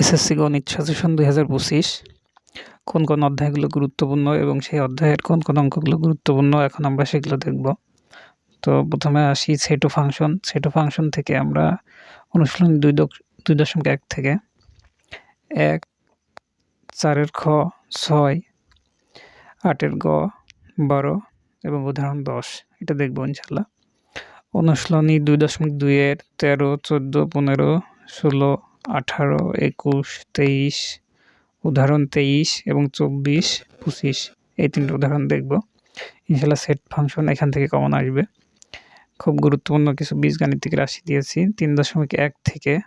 SSC গণিত suggestion দুই হাজার পঁচিশ। কোন কোন অধ্যায়গুলো গুরুত্বপূর্ণ এবং সেই অধ্যায়ের কোন কোন অঙ্কগুলো গুরুত্বপূর্ণ, এখন আমরা সেগুলো দেখব। তো প্রথমে আসি সেটো ফাংশন সেটো ফাংশন থেকে আমরা অনুশীলন দুই দুই দশমিক এক থেকে এক, চারের খ, ছয়, আটের গ, বারো এবং উদাহরণ দশ। এটা দেখব ইনশাল্লাহ। অনুশীলনী দুই দশমিক দুইয়ের তেরো, চোদ্দ, পনেরো, ষোলো আঠারো, একুশ, তেইশ, উদাহরণ তেইশ এবং চব্বিশ, পঁচিশ। এই তিনটে উদাহরণ দেখব। ইনশাল্লাহ সেট ফাংশন এখান থেকে কমন আসবে। খুব গুরুত্বপূর্ণ কিছু বীজগাণিতিক রাশি দিয়েছি। তিন দশমিক এক থেকে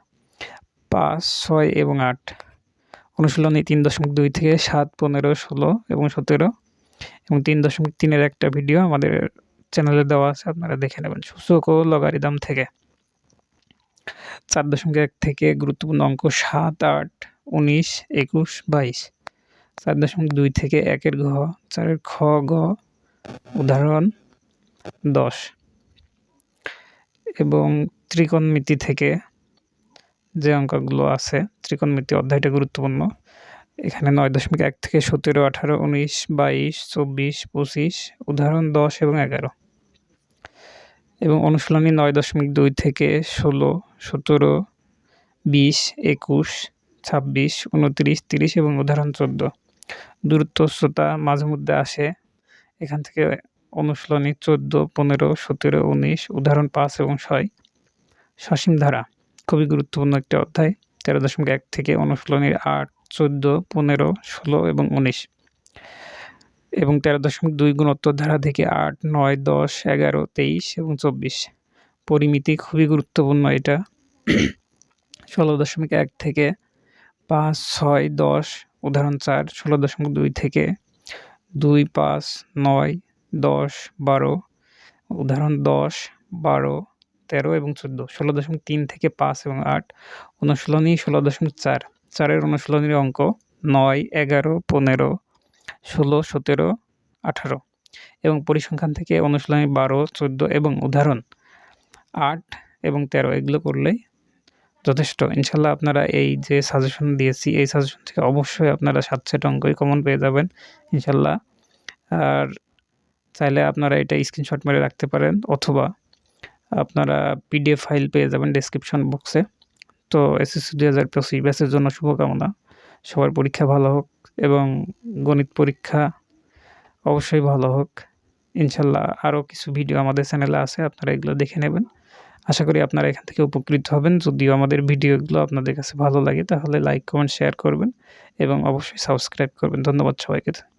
পাঁচ, ছয় এবং আট। অনুশীলনী তিন দশমিক দুই থেকে সাত, পনেরো, ষোলো এবং সতেরো। এবং তিন দশমিক তিনের একটা ভিডিও আমাদের চ্যানেলে দেওয়া আছে, আপনারা দেখে নেবেন। সূচক ও লগারিদম থেকে। চার দশমিক এক থেকে গুরুত্বপূর্ণ অঙ্ক সাত, আট, উনিশ, একুশ, বাইশ। চার দশমিক দুই থেকে একের ঘ, চারের খ, গ, উদাহরণ দশ। এবং ত্রিকোণমিতি থেকে যে অঙ্কগুলো আছে, ত্রিকোণমিতি অধ্যায়টা গুরুত্বপূর্ণ। এখানে নয় দশমিক এক থেকে সতেরো, আঠারো, উনিশ, বাইশ, চব্বিশ, পঁচিশ, উদাহরণ দশ এবং এগারো। এবং অনুশীলনী নয় দশমিক দুই থেকে ষোলো সতেরো, বিশ, একুশ, ছাব্বিশ, উনত্রিশ, তিরিশ এবং উদাহরণ চোদ্দ। দূরত্ব মাঝে মধ্যে আসে। এখান থেকে অনুশীলনী চোদ্দ, পনেরো, সতেরো, উনিশ, উদাহরণ পাঁচ এবং ছয়। সসীম ধারা, খুবই গুরুত্বপূর্ণ একটি অধ্যায়, তেরো দশমিক এক থেকে অনুশীলনীর আট, চোদ্দ, পনেরো, ষোলো এবং উনিশ। এবং তেরো দশমিক দুই গুণোত্তর ধারা থেকে আট, নয়, দশ, এগারো, তেইশ এবং চব্বিশ। পরিমিতি খুবই গুরুত্বপূর্ণ এটা। ষোলো দশমিক এক থেকে পাঁচ, ছয়, দশ, উদাহরণ চার, ষোলো দশমিক দুই থেকে দুই, পাঁচ, নয়, দশ, বারো, উদাহরণ দশ, বারো, তেরো এবং চোদ্দ। ষোলো দশমিক তিন থেকে পাঁচ এবং আট অনুশীলনী ষোলো দশমিক চার। চারের অনুশীলনীর অঙ্ক নয়, এগারো, পনেরো, ষোলো, সতেরো, আঠারো এবং পরিসংখ্যান থেকে অনুশীলনী বারো, চোদ্দ এবং উদাহরণ আট এবং তেরো, এগুলো করলেই যথেষ্ট। ইনশাল্লাহ আপনারা এই যে সাজেশন দিয়েছি, এই সাজেশন থেকে অবশ্যই আপনারা সাত সেট অঙ্কই কমন পেয়ে যাবেন, ইনশাল্লাহ। আর চাইলে আপনারা এটা স্ক্রিনশট মেরে রাখতে পারেন, অথবা আপনারা পিডিএফ ফাইল পেয়ে যাবেন ডিসক্রিপশন বক্সে তো এসএসসি দুই হাজার পঁচিশ ব্যাচের জন্য শুভকামনা। সবার পরীক্ষা ভালো হোক এবং গণিত পরীক্ষা অবশ্যই ভালো হোক। ইনশাল্লাহ আরও কিছু ভিডিও আমাদের চ্যানেলে আছে, আপনারা এগুলো দেখে নেবেন। আশা করি আপনারা এখান থেকে উপকৃত হবেন। যদিও আমাদের ভিডিওগুলো আপনাদের কাছে ভালো লাগে, তাহলে লাইক কমেন্ট শেয়ার করবেন এবং অবশ্যই সাবস্ক্রাইব করবেন। ধন্যবাদ সবাইকে।